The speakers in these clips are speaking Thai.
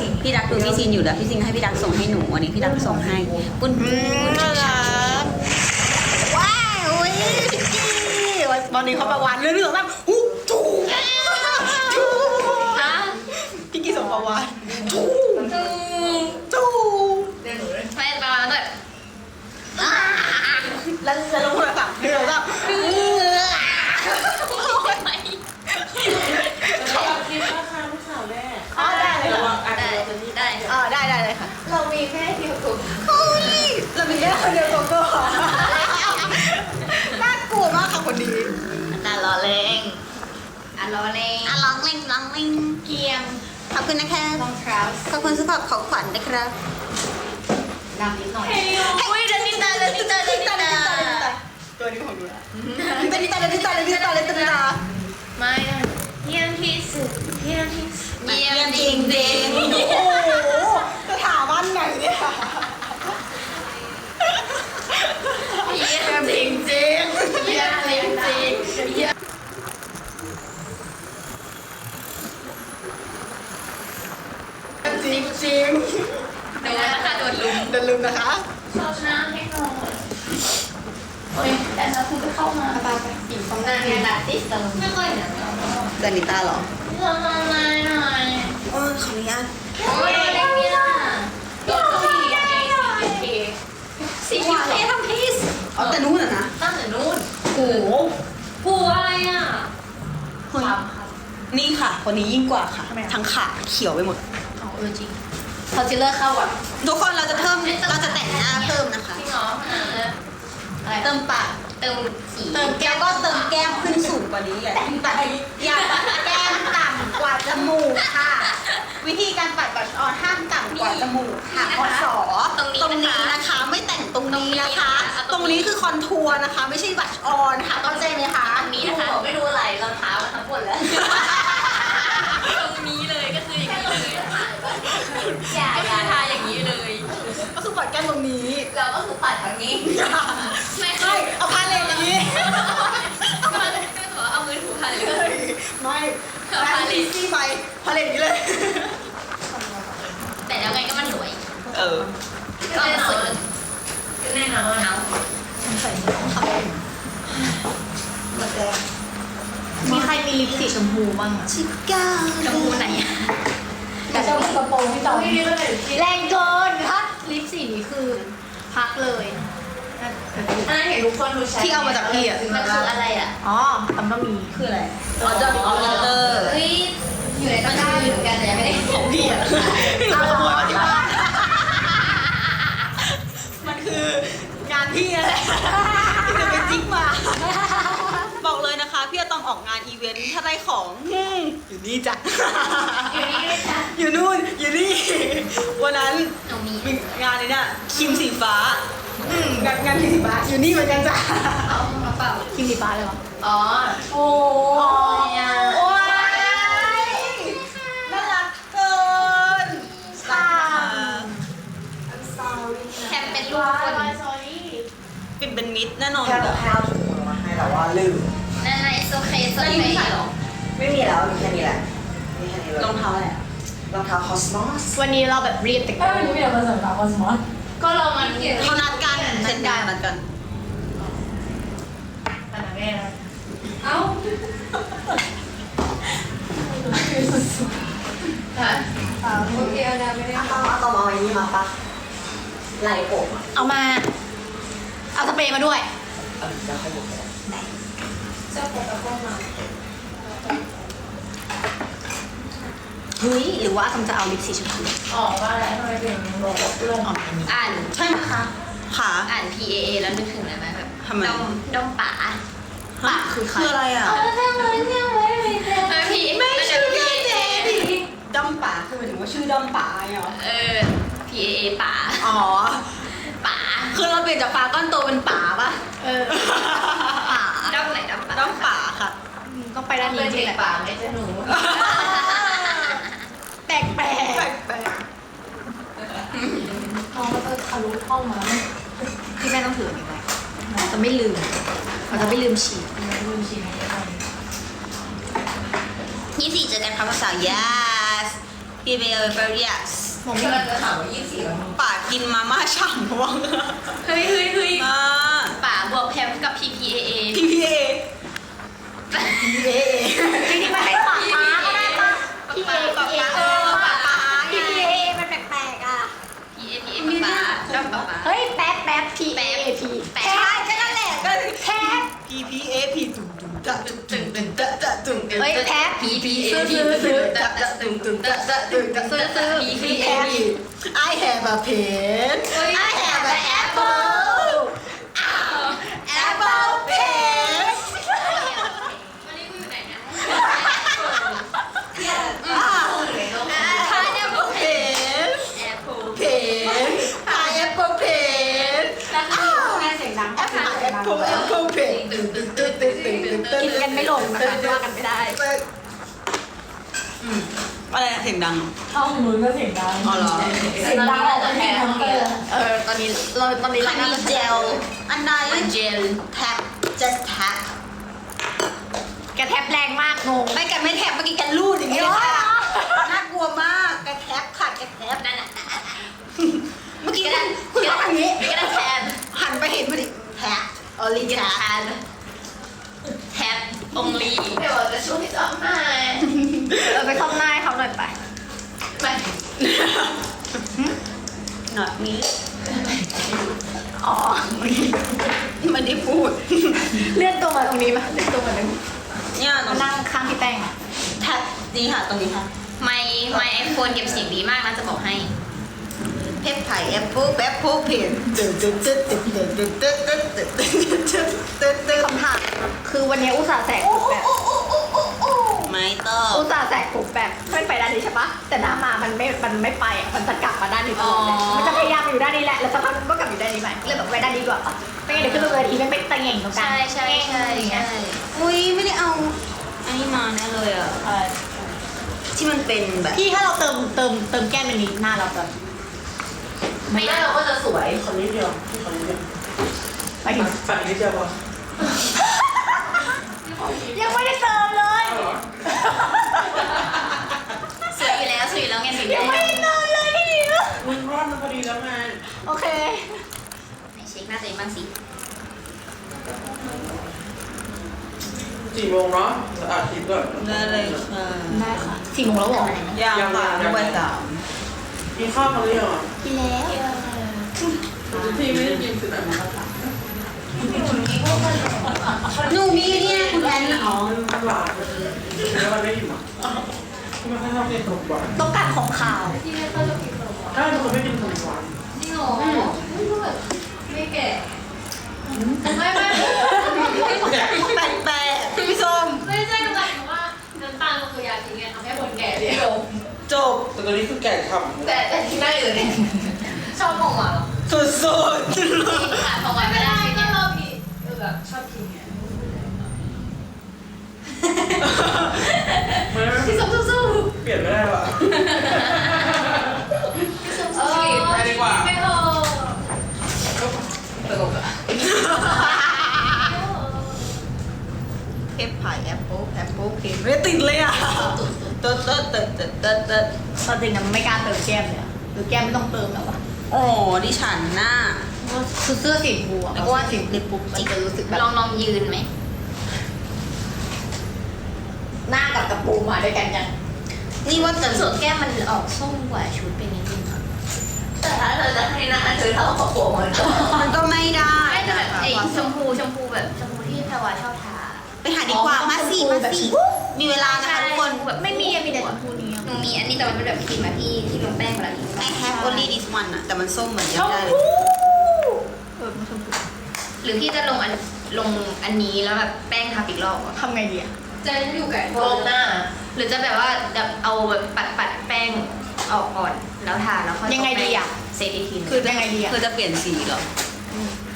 ซินพี่ดักดูพี่ซินอยู่แล้วพี่ซินให้พี่ดักส่งให้หนูวันนี้พี่ดักส่งให้ปุ้นน่ารักว้าวอุ้ยพี่จี้วันนี้เขาประวันเรื่องๆแบบหูจูจูฮะพี่กี้ส่งประวันจูจูจูไม่ประมาณแบบแล้วจะลงโทรศัพท์เรื่องแบบไม่ คิดว่าค่ะลูกสาวแม่ อ๋อได้เลยเหรอ ได้ได้ อ๋อได้ได้ เลยค่ะเรามีแค่เดียวกันเฮ้ยเรามีแค่คนเดียวโกโก้น่ากลัวมากค่ะคนนี้น่ารอเลงอะรอเลงอะร้องเล่งร้องเล่งเกียมขอบคุณนะคะรองเท้าขอบคุณสำหรับของขวัญนะครับดำนิดหน่อยอุ้ยเดินนิดตาเดินนิดตาเดินนิดตาตัวนี้ของดูนะลิตาลิตาลิตาลิตาลิตาลิตาไม่เยี่ยมที่สุดเยี่ยมที่สุดเยี่ยมจริงจริงโอ้โหจะถานไหนเนี่ยเยี่ยมจริงจริงเยี่ยมจริงจริงเยี่ยมจริงจริงโดนนะคะโดนลุมเดินลืมนะคะชอบน้ำให้หน่อยโอ้ยแต่ถ้าคุณจะเข้ามาไปไปอีกของนาเนี่ยดัดติสเติมไม่ค่อยเนี่ยดานิต้าหรอทำอะไรหน่อย โอ้ยขออนุญาต โอ้ยเด็กเนี่ยโดนสีสีสีสีเท่ทำพีส อ๋อแต่นู้นอะนะ ตั้งแต่นู้น โอ้โห ผูอะไรอะ เฮ้ยนี่ ค่ะ คนนี้ยิ่งกว่าค่ะทั้งขาเขียวไปหมดอ๋อเออจริงคอนซีลเลอร์เข้าอะทุกคนเราจะเพิ่ม เราจะแต่งหน้าเพิ่มนะคะจริงเหรออะไรเติมปาก เติมสีเติมแก้มก็เติมแก้มขึ้นสูงกว่านี้อย่าปัดอย่าปัดแก้มต่ำกว่าจมูกค่ะ วิธีการปัดบัชออนห้ามต่ำกว่าจมูกค่ะอสอตรงนี้นะคะ ไม่แต่งตรงนี้นะคะ ตรงนี้คือคอนทัวร์นะคะ ไม่ใช่บัชออนค่ะเข้าใจไหมคะ ตรงนี้นะคะ ไม่รู้อะไรรองเท้ามันทั้งหมดแล้วตรงนี้เลยก็คืออย่างนี้เลยอย่าอย่าทาอย่างนี้เลย ก็คือปัดแก้มตรงนี้ เราก็คือ ปัดแบบนี้ ไม่ใช่เอาพาเลทอย่างนี้เอามือถูพาเลยไม่เอาแล้พาเลท ซี่ไปพาเลทอย่างนี้เลยแต่แล้วไงก็มันสวยเออก็สวยแน่นอนเอามีใครมีลิปสีชมพูบ้างอะชิก้าชมพูไหนอะแต่ชอบกระโปรงที่ต่อแรงเกินถ้าลิปสีนี้คือ พักเลยอันนั้นเห็นทุกคนดูใช้ที่เอามาจากพี่อะมันคืออะไรอะอ๋อมันก็มีคืออะไรออเดอร์ออเดอร์เฮ้ยอยู่ในตะกร้าอยู่เหมือนกันแต่ยังไม่ได้ของพี่อะเอาขโมยมาที่บ้านมันคืองานพี่นั่นแหละที่จะไปจิ๊กมา บอกเลยนะคะ พี่ อะต้องออกงานอีเวนต์ถ้าได้ของอืมอยู่นี่จ้ะ อยู่นี่ด้วยจ้ะอยู่นู่นอยู่นี่ วันนั้นหนูมีมีงานนี้เนี่ยครีมสีฟ้าอืมงานงานครีมสีฟ้าอยู่นี่เหมือนกันจ้ะเอากระเป๋าคิมสีฟ้าเลยวะอ๋อโอ้โอ้ยน่ารักเกินค่ะแคมเป็นรูปคน เป็นเป็นมิดแน่นอน แค่แค่เอาถุงมือมาให้แต่ว่าลืม นั่นไงโอเคโอแล้วเคนี่ไม่ใส่หรอไม่มีแล้วมีแค่นี้แหละมีแค่นี้เลยรองเท้าอะไรอะรองเท้าคอสมอสวันนี้เราแบบรีบแต่งถ้าวันนี้มีแต่ภาษาอังกฤษคอสมอสก็เรามันเขานัดกันเซ็นกันนัดกันขนาดแม่นะเอ้าฮะโอเคอาดาไม่ได้เอาเอาเอาเอาอันนี้มาปะไหล่ผมอะเอามา เอาสเปรย์มาด้วยเออแล้วค่อยบุกเลยเจ้าของตะก้อมาเฮ้ยหรือว่าอาคำจะเอาลิปสีชมพูอ๋อว่าแล้วทำไมถึงบอกว่าลงออกอันนี้อ่านใช่ไหมคะขาอ่าน P A A แล้วนึกถึงอะไรไหมแบบทำไม ดมดมป๋าปากคือคืออะไรอะ เออพี่ไม่ชื่อพี่เอด้อมป่าคือหมายถึงว่าชื่อด้อมป่าไงเหรอเออ P A A ป๋าอ๋อป๋าคือเราเปลี่ยนจากปลาก้อนโตเป็นป่าปะเออป่าด มไหนดมป๋าด้อมป่าค่ะก็ไปด้านนี้จริงแหละป๋าไม่ใช่หนูแปลกแปลกแปลกน้องก็จะทะลุห้องมาที่แม่ต้องถืออย่างไรเราจะไม่ลืมเราจะไม่ลืมฉีดไม่รู้ชีวิตอะไรยี่สี่เจอกันครับภาษา yes กินไปเลยเฟรเรียสผมกำลังจะถามว่ายี่สิบสี่แล้วมั้งป่ากินมาม่าฉ่ำว่างเฮ้ยเฮ้ยเฮ้ยอ่าป่าบวกแพมกับ PPAA PPA จริงๆมันเป็นปากม้าก็ได้ปะพี่เอปากพี่เอม้าเออปากม้าพี่เอมันแปลกๆอะ PAPA ป่าป่าป่าป่าเฮ้ยแป๊บแป๊บพี่เอพี่แป๊บใช่แค่นั้นแหละก็แทบ PPA พีตุ่มตุ่มตะตุ่มตุ่มตุ่มตะตะตุ่มตุ่มเฮ้ยแท็บ PPA ซื้อซื้อซื้อตะตะตุ่มตุ่มตะตะตุ่มตะซื้อซื้อ PPA I have a pen I have an apple pen วันนี้กูอยู่ไหนเนี่ย อ่า ทายแอปเปิล pen แอปเปิล pen pineapple pen แล้วแม่เสียงดัง apple apple apple pen ตึ้งตึ้งตึ้งตึ้งตึ้งตึ้งตึ้งกินกันไม่ลงนะคะว่ากันไม่ได้อืมอะไรอะเสียงดังห้องนู้นก็เสียงดังอ๋อเหรอเสียงดังออกมาแทนทั้งเตอร์เออตอนนี้เราตอนนี้คัเรานน่านี้จะเจลอันใดเจลแท็บ just tap แกแทบแรงมากงงไม่กันไม่แท็บเมื่อกี้กันรูดอย่างนี้เลยค่ะน่ากลัวมากกระแทบค่ะกระแทบนั่นน่ะเมื่อกี้กระคุดาณษคุณกระทำดาอย่างนี้ษกระดาษแทนหันไปเห็นพอดีแท็บ ออลิกระแท็ดาษบแทนแทบ only เดี๋ยวจะช่วยจำหน่อยเราไปเข้าหน้าให้เขาหน่อยไปไปหนอดนี้อ๋อไม่ได้พูด เลื่อนตัวมาตรงนี้มาเลื่อนตัวมาตรงนี้เนี่ยตรมางนั่งข้างพี่แป้งอะแท็บนี่ค่ะตรงนี้ค่ะ ไม่ไม่ไอโฟนเก็บเสียงดีมากนะจะบอกให้ เพชรไผ่แอปเปิ้ลแอปเปิ้ลเพนตึ๊ดตึ๊ดตึ๊ดตึ๊ดตึ๊ดตึ๊ดตึ๊ดตึ๊ดตึ๊ดตึ๊ดตึ๊ดตึ๊ดคำถามคือวันนี้อุตส่าห์แสกผมแบบไม่ต้องอุตส่าห์แสกผมแบบเพื่ไปด้านนี้ใช่ปะแต่หน้ามามันไม่มันไม่ไปอะมันจะกลับมาด้านนี้ตลอดเลยมันจะพยายามอยู่ด้านนี้แหละแล้วสักพักมันก็กลับอยู่ด้านนี้ใหม่เลยแบบไปด้านนี้ดีกว่าปะไม่งั้นเดี๋ยวขึ้นเวทีมันเป็นตะเหง่งตรงกลางใช่ใช่ใช่ใช่อุ้ยไม่ได้เอาอันนี้มาแน่เลยอะที่มันเป็นแบบพี่ถ้าเราเติมเติมเติมแก้มในนี้หน้าเราจะ ไม่ได้เราก็จะสวยคนนิดเดียวที่คนนิดเดียวไปถึงฝั่งนี้เดียวพอยังไม่ได้เติมเลยสวยอยู่แล้วสวยอยู่แล้วไงสวยอยู่ยังไม่แล้วได้เติมเลยพี่ดิวมึงรอดมันพอดีแล้วไงโอเคไหนเช็คหน้าตัวเองบ้างสิสี่โมงเนาะจะอาทิตย์ก่อนได้เลยค่ะได้ค่ะสี่โมงแล้วเหรอยังค่ะไม่ไปสามกินข้าวเขาหรือยังอะีแล้วที่ไม่ได้กินคือแบบนั้นค่ะหนูมีเนี่ยคุณแอนอ๋อมันหวานแล้วมันไม่อิ่มอะไม่ค่อยชอบกินขนมหวานต้องการของขาวที่นี่เขาจะกินขนมหวานถ้าเป็นคนไม่กินขนมหวานจริงเหรอไม่รู้แบบไม่แก่ไม่ไม่แปลก ต่ตอนนี้คือแก่ฉ่ำแต่แต่ที่นั่งอยู่เนี่ยชอบของหวานเหรอสุดขาดของไว้ไม่ได้ก็เนี่ยเราผิดเออแบบชอบกินไงไม่ไม่พี่ส้มสู้เปลี่ยนไม่ได้หรอๆเออไปดีกว่า ไม่เอาตลกอะๆเพชรไผ่แอปเปิ้ลแอปเปิ้ลเพนไม่ติดเลยอะ เติร์ดเติร์ดเติร์ดเติร์ดเติร์ดเติร์ดตอนจริงนะไม่กล้าเติมแก้มเลยอะหรือแก้มไม่ต้องเติมแล้ววะโอ้ดิฉันน่ะคือเสื้อสีชมพูอะเพราะว่าสีลิปปุ๊บมันจะรู้สึกแบบลองลองยืนไหม หน้ากับกระปูมาด้วยกันยังนี่ว่าจะส่วนแก้มมันออกส้มกว่าชุดไปนิดนึงอะแต่ถ้าเธอจะให้หน้าเธอเท่ากับผมมันก็มันก็ไม่ได้ไม่แต่แบบไอ้ชมพูชมพูแบบชมพูที่แพรวาชอบทาไปหาดีกว่ามาสิมาสิ มีเวลานะคะทุกคนแบบไม่มีอะมีแต่ชมพูนี้อะหนูมีอันนี้แต่มันเป็นแบบครีมอะที่ที่ลงแป้งเวลานี้ I have only this one อะแต่มันส้มเหมือนยังได้เลยเออมันชมพูหรือพี่จะลงอันลงอันนี้แล้วแบบแป้งทาอีกรอบอะทำไงดีอะเจนอยู่กับโครงหน้า หรือจะแบบว่าแบบเอาแบบปัดปัดแป้งออกก่อนแล้วทาแล้วค่อยยังไงดีอะ เซตอีกทีหนึงคือยังไงดีอะคือจะเปลี่ยนสีเหรอ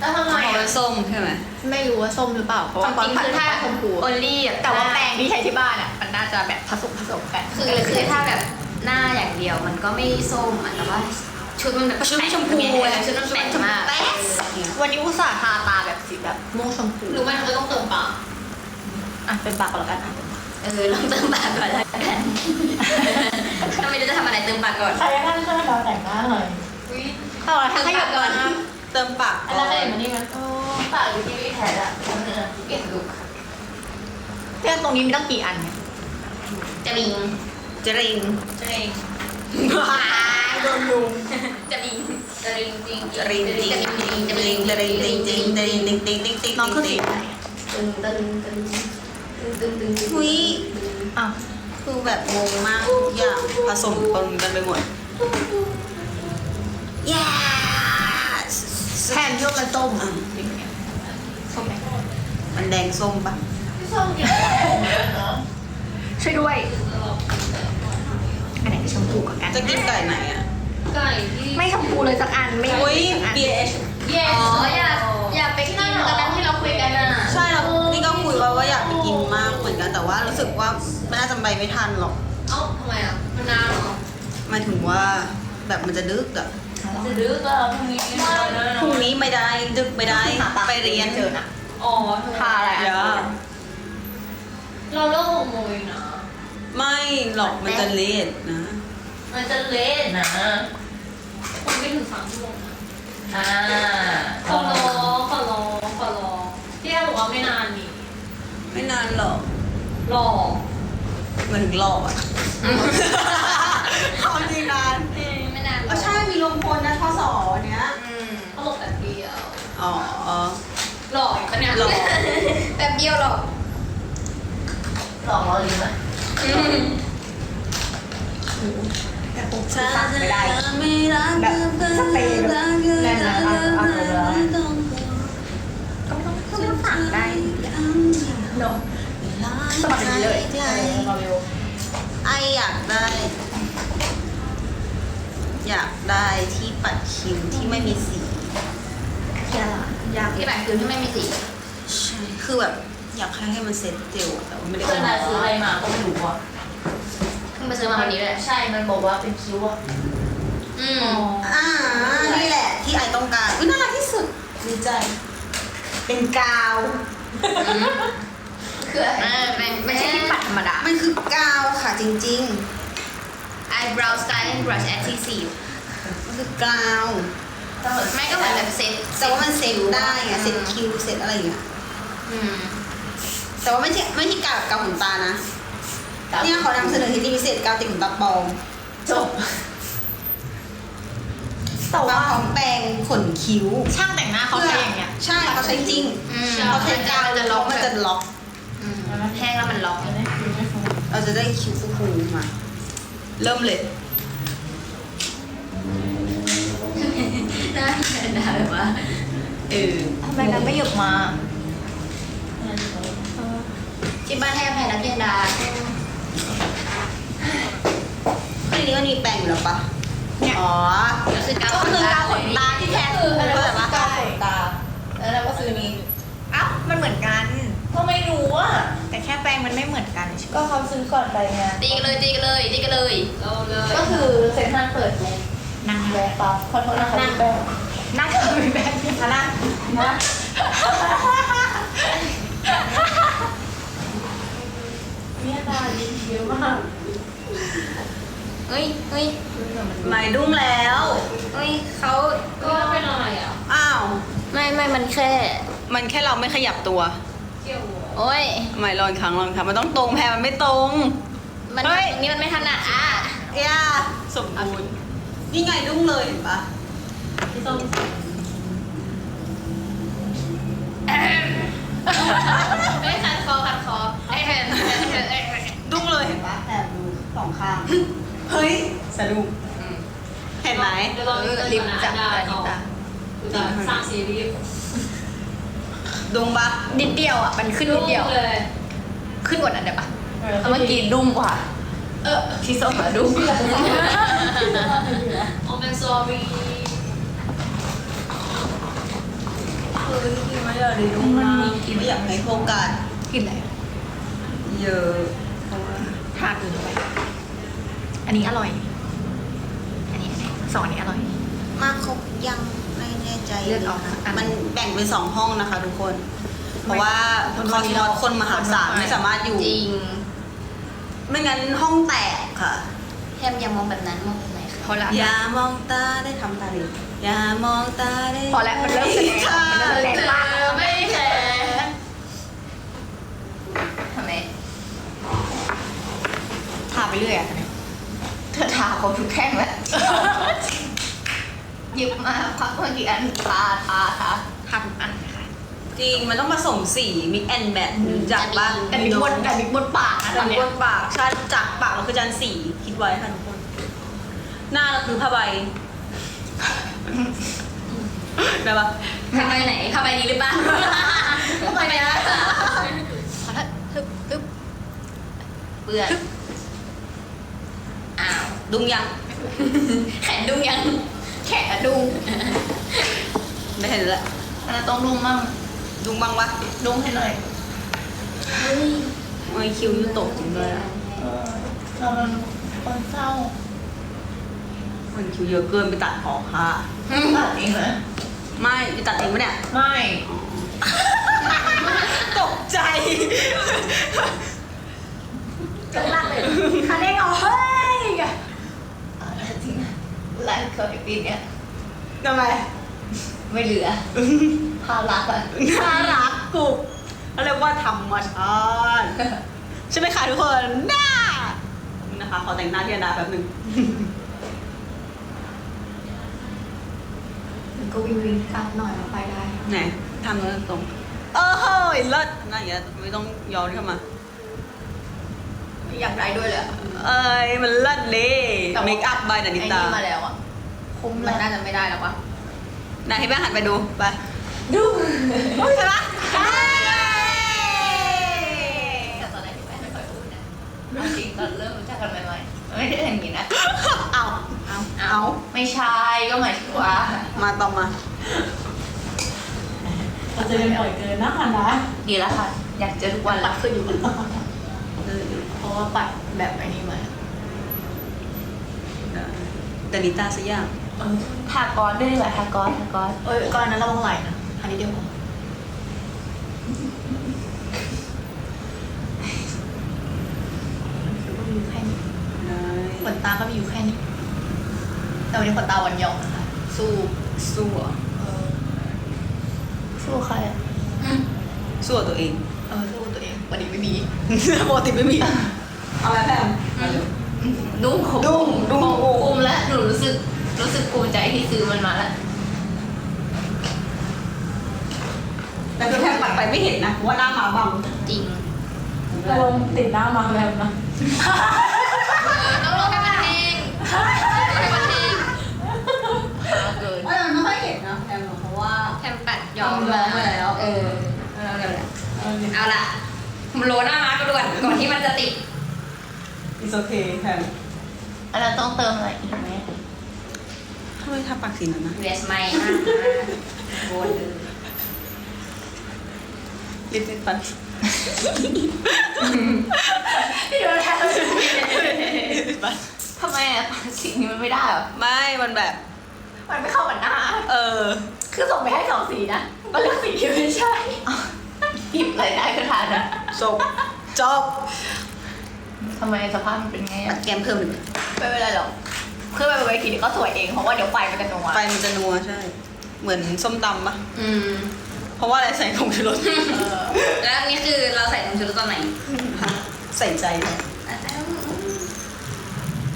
แล้วทำไมเพราะอะมันส้มใช่ไหม ไม่รู้ว่าส้มหรือเปล่าเพราะควาว่ามตจอนริงผัดคือถ้าชมพู โอลี่แบบแต่ว่าแปรงที่ใช้ที่บ้านอะมันน่าจะแบบผสมผสมกันคือคือถ้าแบบหน้าอย่างเดียวมันก็ไม่ส้มอะแต่ว่าชุดมันแบบชุดชมพูไงอะไรชุดมันแปะมากแป๊ะ วันนี้อุตส่าห์ทาตาแบบสีแบบม่วงชมพูหรือไม่เราก็ต้องเติมปากอะเป็นปากก่อนแล้วกันอะเออลองเติมปากก่อนแล้วกันถ้าไม่รู้จะทำอะไรเติมปากก่อนใครนั่งช่วยเราแต่งหน้าหน่อย ต่อขยับก่อน เติมปากก่อนอะไรอย่างนนี่มั้นปากอยู่ที่พี่แพทอะเปลี่ยนลุคเรื่องตรงนี้มีตั้งกี่อันเนี่ยจริงจริงจริงโดนลุงจะริงจะริงจริงจะริงจริงจะริงจะริงจะริงจริงจริงจะริงจริงจริงจริงจริงน้องคือสีอะไรตึงตึงตึงตึงตึงตึงหุยอ้าวคือแบบงงมากทุกอย่างผสมปนกันไปหมด yeah แทนที่มันส้มอะส้มไหมมันแดงส้มปะช่วยด้วยอันไหนชมพูกับกันจะกินไก่ไหนอะไก่ที่ไม่ชมพูเลยสักอันไม่อยากอุ้ยสักอัน BH เย้อ๋ออยากอยากไปกินตอนนั้นที่เราคุยกันอะใช่แล้วนี่ก็คุยว่าว่าอยากไปกินมากเหมือนกันแต่ว่ารู้สึกว่าไม่น่าจะไปไม่ทันหรอกเอ้าทำไมอะมันนานเหรอหมายถึงว่าแบบมันจะดึกอะ จะดื้อก็พรุ่งนี้ไม่ได้นะพรุ่งนี้ไม่ได้ดึกไม่ได้ไปเรียนเจอนะอ๋อทาอะไรเดี๋ยวอะเราเลิกหกโมงเองนะไม่หรอกมันจะเลทนะ มันจะเละนะคงไม่ถึงสามชั่วโมงนะอ่าขอร้องขอร้องขอร้องพี่แอร์บอกว่าไม่นานนี่ไม่นานหรอกหลอกมันถึงหลอกอะความจริงนาน ไม่นาน ก็ ใช่มีลมพลนะทศเนี้ยอืมตลกแต่เดียว อ๋อ หลอกอีกปะเนี่ยหลอกแป๊บเดียวหรอกหลอกเราหรือไม่แต่ปุ๊บถ้าสั่งไม่ได้ไม่รักแบบสเปรย์แบบแรงนะเอาเอาเลยเหรอก็ไม่ต้องก็ไม่ต้องสั่งได้เนาะสมัครนี้เลย เออมาเร็วไออยากได้ อยากได้ที่ปัดคิ้วที่ไม่มีสีเชียร์ละอยากที่แบบคือที่ไม่มีสีใช่คือแบบอยากให้ให้มันเซ็ตเจลอะแต่ว่าไม่ได้เพื่อนนายซื้ออะไรมาก็ไม่รู้อะเพิ่งไปซื้อมาวันนี้เลยใช่ มันบอกว่าเป็นคิ้วอะอืมอ่านี่แหละที่ไอต้องการอุ้ยน่ารักที่สุดดีใจ เป็นกาวคือเออไม่ไม่ไม่ใช่ใช่ที่ปัดธรรมดามันคือกาวค่ะจริง eyebrow styling brush adhesive ๆมันคือกาวไม่ก็เหมือนแบบเซ็ตแต่ว่ามันเซ็ตได้อะเซ็ตคิ้วเซ็ตอะไรอย่างเงี้ยอืมแต่ว่าไม่ใช่ไม่ใช่กาวแบบกาวขนตานะเนี่ยเขานำเสนอที่พิเศษกาวติดขนตาปลอมจบแต่มาว่าพร้อมแปรงขนคิ้ว ช่างแต่งหน้าเขาใช้อย่างเงี้ยใช่เขาใช้จริงอืมเขาใช้กาวมันจะล็อกมันแบจะบล็อกอืมแห้งแล้วมันล็อกเราจะได้คิ้วฟูๆมา เริ่มเลยหน้าที่เดินได้แบบว่าเออทำไมกันไม่หยุดมาที่บ้านให้อภัยนักเรียนดาทีนี้มันมีแปรงอยู่แล้วปะเนี่ยอ๋อก็คือกาวก็คือกาวขนตาที่แท้คือแบบว่ากาวขนตา แล้วเราก็ซื้อนี้อ้าวมันเหมือนกันก็ไม่รู้อะ แต่แค่แปรงมันไม่เหมือนกันเฉยก็เขาซื้อก่อนไปไงตีกันเลยตีกันเลยตีกันเลยเราเลยก็คือเซ็นทรัลเปิดไงนั่งแวะปั๊บขอโทษนะคะพี่แป้งนั่งมีแบงค์มานั่งนะเนี่ยตายิ้มเยอะมากเฮ้ยเฮ้ยไม่ดุ้งแล้วเฮ้ยเขาก็เป็นอะไรอะอ้าว ไม่ไม่มันแค่ มันแค่เราไม่ขยับตัวเกี่ยวหัว โอ้ยไม่ลองครั้งลองครั้งมันต้องตรงแพรมันไม่ตรง มันเฮ้ย ตรงนี้มันไม่ถนัดอะเอ้ยสมบูรณ์นี่ไงดุ้งเลยเห็นปะพี่ส้มไม่คันคอคันคอไอ้แผ่นไอ้แผ่นไอ้แผ่นดุ้งเลยเห็นปะแอบดูสองข้าง เฮ้ยสะดุ้งเห็นไหม เดี๋ยวเราเออจะริมนะจับได้ริต่มอตาจะสร้างซีรีส์ ดุ้งปะนิดเดียวอะ มันขึ้นนิดเดียว เลย ขึ้นกว่านั้นได้ปะเมื่อกี้ดุ้งกว่าเออที่ส้มอะดูออมเป็นซอรี่เฮ้ยไม่อยากได้ดุ้งมากไม่อยากให้โฟกัสกินอะไรเยอะเพราะว่าทานอื่นไปอันนี้อร่อย อันนี้สองอันนี้อร่อย มากครบยังไม่แน่ใจเลือกเอานะอันมันแบ่งเป็นสองห้องนะคะ ทุกคน เพราะว่าคนคอสมอสคนมหาศาลคนมากไม่สามารถอยู่ จริงไม่งั้นห้องแตกค่ะ แฮมอย่ามองแบบนั้นมองแบบไหนคะพอละ อย่ามองตาได้ทำตาดิอย่ามองตาได้พอแล้วมันเริ่มแสดงค่ะมันเริ่มแสดงมากไม่แคร์ทำไมทาไปเรื่อยอะเนี่ยเธอทาครบทุกแท่งแล้ว หยิบมาพักเมื่อกี้อันทาทาทาทาทุกอันนะคะจริงมันต้องผสมสีมิกแอนแบทจากบ้านแต่มีบนแต่มีบนปากนะตอนมีเนี้ยบนปากใช่จากปากเราคือจันสีคิดไว้ค่ะทุกคน หน้าเราคือผ้าใบได้ปะทำไมไหนทำไมนี้หรือเปล่าทำไมนะขอโทษฮึบฮึบเปื่อนอ้าวดุงยังแขนดุ้งยัง ขนกระดุงไม่เห็นแล้วอันนั้นต้องดุงมั่งดุงบ้างวะดุงให้หน่อยไอคิวยูตกจริงด้วยอะเออเราเป็นคนเศร้ามันคิวเยอะเกินไปตัดออกค่ะ ตัดเองเหรอไม่ไปตัดเองปะเนี่ย ไม่ ตกใจกำลังเลยคันเองเหรอเฮ้ยอะจริง นะไลฟ์เคยปีเนี้ยทำไมไม่เหลือภารักอะน่ารักกุบเขาเรียกว่าธรรมชาติใช่ไหมคะทุกคนน่านะคะขอแต่งหน้าที่อนาแป๊บหนึงมันก็วิ่งวิ่งกลับหน่อยมาไปได้ ไหนทำแล้วตรงเออเฮ้ยเลิศน่าอย่างเงี้ยไม่ต้องย้อนเข้ามา อยากได้ด้วยเลยอะเอ้ยมันเลิศเด้แต่ว่าเมคอัพบายนันนิไอ้ตานี่มาแล้วอะคุ้มมันน่าจะไม่ได้แล้ววะนายให้แม่หันไปดู ไปดูใช่ปะแต่ตอนแรกที่แม่ไม่ค่อยพูดนะเอาจริงตอนเริ่มรู้จักกันใหม่ๆไม่ได้อย่างนี้นะเอาเอาเอาไม่ใช่ก็หมายถึงว่ามาต่อมา เราจะเรียนบ่อยเกินนะคะนะดีแล้วค่ะ อยากเจอทุกวันละคืออยู่เพราะ ว่าปัดแบบไอ้นี้มาแต่นิตาสักอย่างทากอนด้วยดีกว่าทากอนทากอนเอ้ยก้อนนั้นระวังไหลนะอันนี้เดียวพอก็มีอยู่แค่นี้ขนตาก็มีอยู่แค่นี้ แต่วันนี้ขนตาวันหยองนะคะ สู้สู้เหรอเออสู้ใครอะสู้กับตัวเอง เออสู้ตัวเอง วันนี้ไม่มีปกติไม่มี เอาอะไรแพมดุ้งขมดุ้งดุ้งคุมแล้วหนูรู้สึกรู้สึกภูมิใจที่ซื้อมันมาแล้วแต่คือแพมปัดไปไม่เห็นนะเพราะว่าหน้ามาบังจริงเราลงติดหน้ามาแล้วนะต้องลงให้มันแห้งให้มันแห้งเกินเออไม่ค่อยเห็นนะแพมเพราะว่าแฮมปัดยอมร้องไปแล้วเออเอาละผมโรหน้ามาร์กด่วนก่อนที่มันจะติด อิสโอเคแพมอันนั้นต้องเติมอะไรอีกไหมทำไมทำปากสีนั้นนะ เวสไม่มากโบนเลยลิปติดฟันพี่ดูแลลิปติดฟันทำไมอะสีนี้มันไม่ได้เหรอ ไม่ มันแบบ มันไม่เข้ากับหน้า เออ คือส่งไปให้สองสีนะก็เลือกสีที่ไม่ใช่หยิบอะไรได้ก็ทานนะจบจบ ทำไมสภาพมันเป็นไงตัอะดแก้มเพิ่มหนึ่งไม่เป็นไรหรอกคือไปเวทีก็สวยเองเพราะว่าเดี๋ยวไฟมันจะนัวไฟมันจะนัวใช่ เหมือนส้มตำปะอืม เพราะว่าอะไรใส่ผงชูรส เออแล้วอันนี้คือเราใส่ถุงชูรสตอนไหนใส่ใจนะ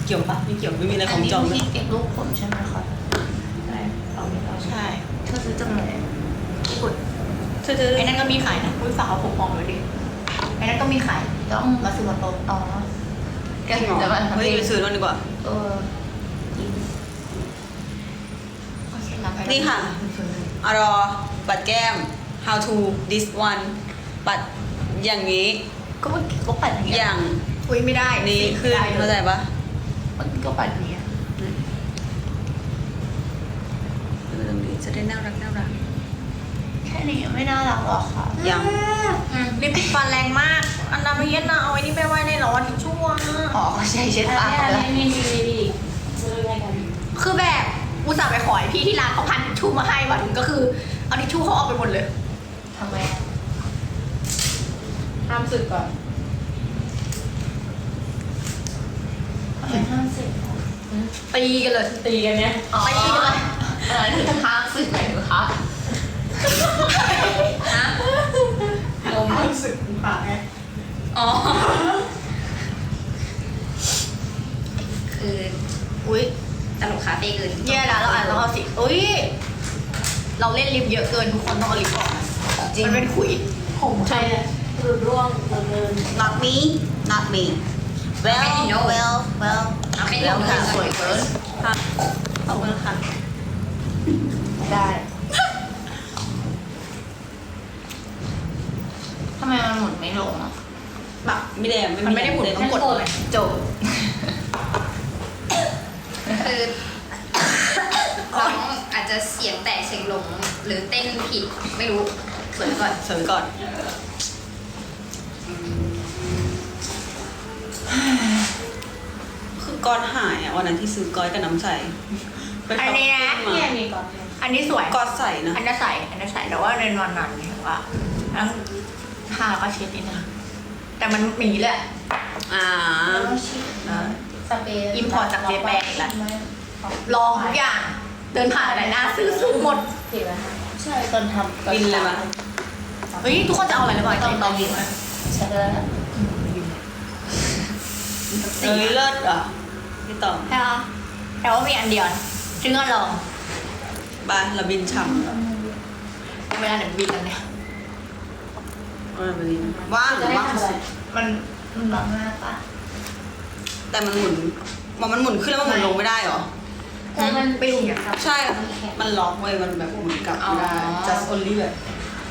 เกี่ยวปะไม่เกี่ยวไม่มีอะไรของจองนเลนี้ยที่เก็บรูปผมใช่ไหมคะใช่เอาไม่เอาใช่เธอซื้อจากไหนญี่ปุ่นเธอเธอไอ้นั่นก็มีขายนะอุ้ยฝากเอาผมมองไว้ดิ ไอ้นั่นก็มีขายต้องมาซื้อมาโต๊ะอ๋อแกถึงจะมาเฮ้ยไปซื้อแล้วดีกว่า เออจริงโอเรับให้นี่ค่ะอารอ บัตรแก้ม how to this one บัตรอย่างนี้ก็มันก็ปัดอย่างอเงี้ยย่างอุ้ยไม่ได้นี้ขึ้นไม่ได้เข้าเลใจยปะมันก็ปัดอย่างเงี้ย จะได้น่ารักน่ารักแค่นี้ไม่น่ารักหรอกค่ะ ยังลิปติดฟันแรงมาก อันดามาเย็นนะเอาไว้นี่ไปไว้ในร้อนทิชชู่อะอ๋อใช่เช็ดปากแล้ว นี่นี่นี่นี่เรื่องไงกันคือแบบอุตส่าห์ไปขอให้พี่ที่ร้านเขาพันทิชชู่มาให้มาถึงก็คือเอาทิชชู่เขาออกไปหมดเลย ทำไมอะห้ามสึกก่อนตีกันเลยตีกันเนี่ยตีกันเลย เออถึงข้างสึกไหมหรือคะ ฮะลมรู้สึกปากไงอ๋อ คืออุ้ยตลกคาเฟ่เกินแย่แล้วเราอาจจะต้องเอาสิอุ้ย เราเล่นลิฟต์เยอะเกินทุกคนต้องเอาลิฟต์ออกนะมันเป็นขุยผมใครอะคือร่วงเงิน not me not me well well well เอาไม่แล้วลงค่ะสวยเกินค่ะขอบคุณค่ะได้ ทำ ไมมันหมุนไม่ลงอะแบบไม่ได้มันไม่ได้หมุนต้องกดเลยจบ คือร้องอาจจะเสียงแตกเสียงหลงหรือเต้นผิดไม่รู้สวยก่อนเสริมก่อน คือก้อนหายอะวันนั้นที่ซื้อก้อยกับน้ำใสไปอันนี้นะมาเนี่ยมีก่อนอันนี้สวยก้อนใสนะอันนี้ใส่อันนี้ใส่แต่ว่าในนอนนั้นเห็นว่า ทั้งทาก็เช็ดนิดนึงแต่มันหมีเลยอะอ่าสเปรย์อิมพอร์ตจากเจแปนอีกแล้ว ลองทุกอย่าง เดินผ่านอะไรหน้าซื้อซื้อหมดผิดไหมคะใช่ตอนทำบินเลยมั้ยเฮ้ย ทุกคนจะเอาอะไรหรือเปล่าต้องต้องบิบินใช่แล้วนะเอ้ยเลิศอะพี่ต๋องใช่ปะแต่ว่ามีอันเดียวซึ่งก็ลองบายเราบินฉ่ำไม่ได้เดี๋ยวบินอันเนี้ย เออบินว่างหจะรือได้ว่างทำอะไรมันมันบังหน้าปะแต่มันหมุนมันมันหมุนขึ้นแล้วมันหมุนลงไม่ได้เหรอ แต่มันปิ้งอะใช่ มันล็อกไว้มันแบบหมุนกลับไม่ได้ just only แบบ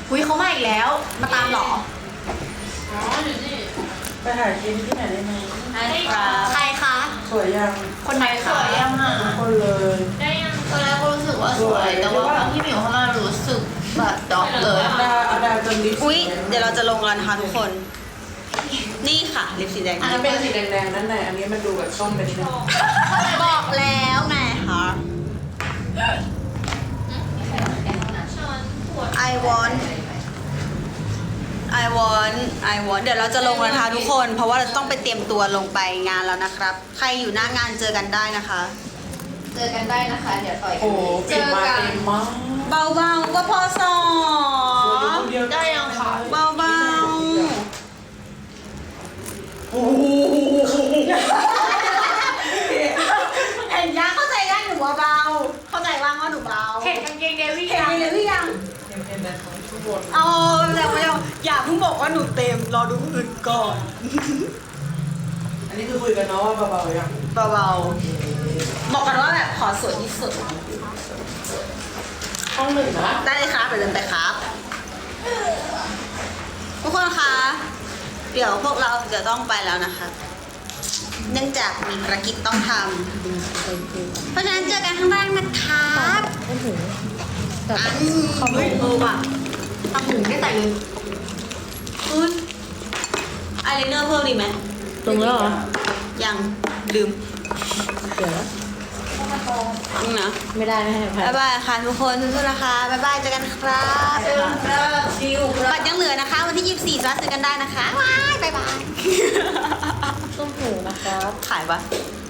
อุ้ยเขามาอีกแล้ว มาตามเหรอไปหากินที่ไหนได้ไหมใครคะ สวยยังคนไหนคะทุกคนเลยตอนแรกก็รู้สึกว่าสวย แต่ว่าพอพี่หมิวเข้า มารู้สึกแบบดอกเลยอาดาอาดาจนลิปอุ๊ยเดี๋ยวเราจะลงแล้วนะคะทุกคน นี่ค่ะลิปสีแดง อันนั้นเป็นสีแดงๆนั่นแหละอันนี้มันดูแบบส้มไปนิดนึงบอกแล้วไงคะ I want I want I want เดี๋ยวเราจะลงแล้วนะคะทุกคน เพราะว่าเราต้องไปเตรียมตัวลงไปงานแล้วนะครับ ใครอยู่หน้างานเจอกันได้นะคะ เจอกันได้นะคะ เดี๋ยวต่อยกัโอ้นโหเจปิดอมากันเต็มมาก เบาๆก็พอสอคนเดียวได้ยังคะเบาโอ้โหเห็นยังเข้าใจยังหนูเบาๆเข้าใจว่างว่าหนูเบาเห็นกางเกงเดวี่เห็นยังเลยหรือยังเห็นเห็นแต่ของทุกคนๆเอาแต่ไม่เอาอย่าเพิ่งบอกว่าหนูเต็มรอดูคนอื่นก่อนอันนี้คือคุยกันเนาะว่าเบาๆยังเบาๆบอกกันว่าแบบขอสวยที่สุดห้ องหนึ่งนะได้เลยครับเดี๋ยวเดินไปครับ ทุกคนคะ เดี๋ยวพวกเราจะต้องไปแล้วนะคะ เนื่องจากมีภารกิจต้องทำ เพราะฉะนั้นเจอกันข้างล่างนะครับอันเขาไม่เออว่ะตาหูได้ใส่เลยคุณอายไลเนอร์เพิ่มดีไหมตรงแล้วเหรอ ยังลืม เดี๋ยว นี่นะไม่ได้ไม่ให้ใครบ๊ายบายค่ะทุกคนทุกคนนะคะบ๊ายบายเจอกันครับเจอครับชิวบัตรยังเหลือนะคะ วันที่ 24สามารถซื้อกันได้นะคะว้ายบ๊ายบายต้มหูนะครับขายปะข